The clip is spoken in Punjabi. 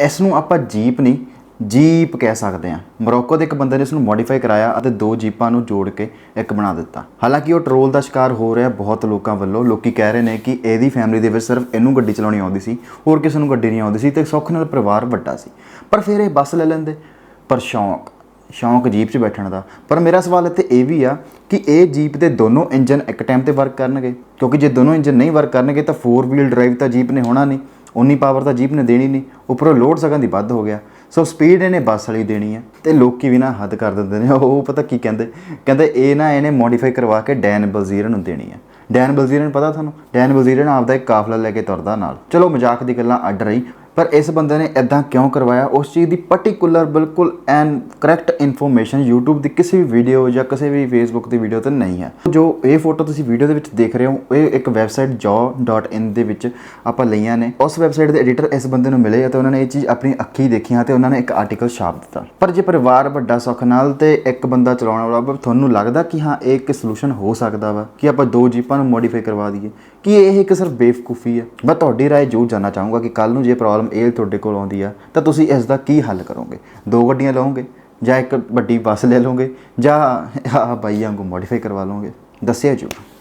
ਇਸ ਨੂੰ ਆਪਾਂ ਜੀਪ ਨਹੀਂ, ਜੀਪ ਕਹਿ ਸਕਦੇ ਹਾਂ। ਮੋਰੋਕੋ ਦੇ ਇੱਕ ਬੰਦੇ ਨੇ ਇਸ ਨੂੰ ਮੋਡੀਫਾਈ ਕਰਾਇਆ ਅਤੇ ਦੋ ਜੀਪਾਂ ਨੂੰ ਜੋੜ ਕੇ ਇੱਕ ਬਣਾ ਦਿੱਤਾ। ਹਾਲਾਂਕਿ ਉਹ ਟਰੋਲ ਦਾ ਸ਼ਿਕਾਰ ਹੋ ਰਿਹਾ ਬਹੁਤ ਲੋਕਾਂ ਵੱਲੋਂ। ਲੋਕੀ ਕਹਿ ਰਹੇ ਨੇ ਕਿ ਇਹਦੀ ਫੈਮਿਲੀ ਦੇ ਵਿੱਚ ਸਿਰਫ ਇਹਨੂੰ ਗੱਡੀ ਚਲਾਉਣੀ ਆਉਂਦੀ ਸੀ, ਹੋਰ ਕਿਸੇ ਨੂੰ ਗੱਡੀ ਨਹੀਂ ਆਉਂਦੀ ਸੀ ਤੇ ਸੁੱਖ ਨਾਲ ਪਰਿਵਾਰ ਵੱਡਾ ਸੀ। ਪਰ ਫਿਰ ਇਹ ਬੱਸ ਲੈ ਲੈਂਦੇ। ਪਰ ਸ਼ੌਂਕ ਸ਼ੌਂਕ ਜੀਪ 'ਚ ਬੈਠਣ ਦਾ। ਪਰ ਮੇਰਾ ਸਵਾਲ ਇੱਥੇ ਇਹ ਵੀ ਆ ਕਿ ਇਹ ਜੀਪ ਦੇ ਦੋਨੋਂ ਇੰਜਨ ਇੱਕ ਟਾਈਮ ਤੇ ਵਰਕ ਕਰਨਗੇ? ਕਿਉਂਕਿ ਜੇ ਦੋਨੋਂ ਇੰਜਨ ਨਹੀਂ ਵਰਕ ਕਰਨਗੇ ਤਾਂ 4 ਵੀਲ ਡਰਾਈਵ ਤਾਂ ਜੀਪ ਨੇ ਹੋਣਾ ਨਹੀਂ। ਉਨੀ ਪਾਵਰ ਤਾਂ ਜੀਪ ਨੇ ਦੇਣੀ ਨਹੀਂ, ਉੱਪਰੋਂ ਲੋਡ ਸਕਣ ਦੀ ਵੱਧ ਹੋ ਗਿਆ। ਸੋ ਸਪੀਡ ਇਹਨੇ ਬੱਸ ਵਾਲੀ ਦੇਣੀ ਹੈ ਤੇ ਲੋਕੀ ਵੀ ਨਾ ਹੱਦ ਕਰ ਦਿੰਦੇ ਨੇ। ਉਹ ਪਤਾ ਕੀ ਕਹਿੰਦੇ? ਕਹਿੰਦੇ ਇਹ ਨਾ ਇਹਨੇ ਮੋਡੀਫਾਈ ਕਰਵਾ ਕੇ ਡੈਨ ਬਲਜ਼ੀਰਨ ਨੂੰ ਦੇਣੀ ਹੈ ਡੈਨ ਬਲਜ਼ੀਰਨ ਪਤਾ ਤੁਹਾਨੂੰ? ਡੈਨ ਬਲਜ਼ੀਰਨ ਆਪਦਾ ਇੱਕ ਕਾਫਲਾ ਲੈ ਕੇ ਤੁਰਦਾ ਨਾਲ। ਚਲੋ ਮਜ਼ਾਕ ਦੀ ਗੱਲਾਂ ਅੱਡ ਰਹੀ। ਪਰ ਇਸ ਬੰਦੇ ਨੇ ਇਦਾਂ ਕਿਉਂ ਕਰਵਾਇਆ ਉਸ ਚੀਜ਼ ਦੀ ਪਾਰਟਿਕੂਲਰ ਬਿਲਕੁਲ ਐਨ ਕਰੈਕਟ ਇਨਫੋਰਮੇਸ਼ਨ YouTube ਦੀ ਕਿਸੇ ਵੀ ਵੀਡੀਓ ਜਾਂ ਕਿਸੇ ਵੀ Facebook ਦੀ ਵੀਡੀਓ ਤੇ ਨਹੀਂ ਹੈ ਜੋ ਇਹ ਫੋਟੋ ਤੁਸੀਂ ਵੀਡੀਓ ਦੇ ਵਿੱਚ ਦੇਖ ਰਹੇ ਹੋ ਇਹ ਇੱਕ ਵੈਬਸਾਈਟ jaw.in ਦੇ ਵਿੱਚ ਆਪਾਂ ਲਈਆਂ ਨੇ ਉਸ ਵੈਬਸਾਈਟ ਦੇ ਐਡੀਟਰ ਇਸ ਬੰਦੇ ਨੂੰ ਮਿਲੇ ਅਤੇ ਉਹਨਾਂ ਨੇ ਇਹ ਚੀਜ਼ ਆਪਣੀ ਅੱਖੀ ਦੇਖੀਆਂ ਤੇ ਉਹਨਾਂ ਨੇ ਇੱਕ ਆਰਟੀਕਲ ਛਾਪ ਦਿੱਤਾ ਪਰ ਜੇ ਪਰਿਵਾਰ ਵੱਡਾ ਸੁੱਖ ਨਾਲ ਤੇ ਇੱਕ ਬੰਦਾ ਚਲਾਉਣ ਵਾਲਾ ਵਾ, ਤੁਹਾਨੂੰ ਲੱਗਦਾ ਕਿ ਹਾਂ ਇਹ ਇੱਕ ਸੋਲੂਸ਼ਨ ਹੋ ਸਕਦਾ ਵਾ ਕਿ ਆਪਾਂ ਦੋ ਜੀਪਾਂ ਨੂੰ ਮੋਡੀਫਾਈ ਕਰਵਾ ਦਈਏ ਕਿ ਇਹ ਇੱਕ ਸਿਰਫ ਬੇਵਕੂਫੀ ਹੈ ਮੈਂ ਤੁਹਾਡੀ رائے ਜ਼ਰੂਰ ਜਾਨਣਾ ਚਾਹੂੰਗਾ ਕਿ ਕੱਲ ਨੂੰ ਜੇ ਪ੍ਰੋਬਲਮ ਇਹ ਤੁਹਾਡੇ ਕੋਲ ਆਉਂਦੀ ਆ, ਤਾਂ ਤੁਸੀਂ ਇਸ ਦਾ ਕੀ ਹੱਲ ਕਰੋਗੇ? ਦੋ ਗੱਡੀਆਂ ਲਓਗੇ ਜਾਂ ਇੱਕ ਵੱਡੀ ਬੱਸ ਲੈ ਲਓਗੇ ਜਾਂ ਆਹ ਬਾਈ ਵਾਂਗੂ ਮੋਡੀਫਾਈ ਕਰਵਾ ਲਓਗੇ? ਦੱਸਿਆ ਜਰੂਰ।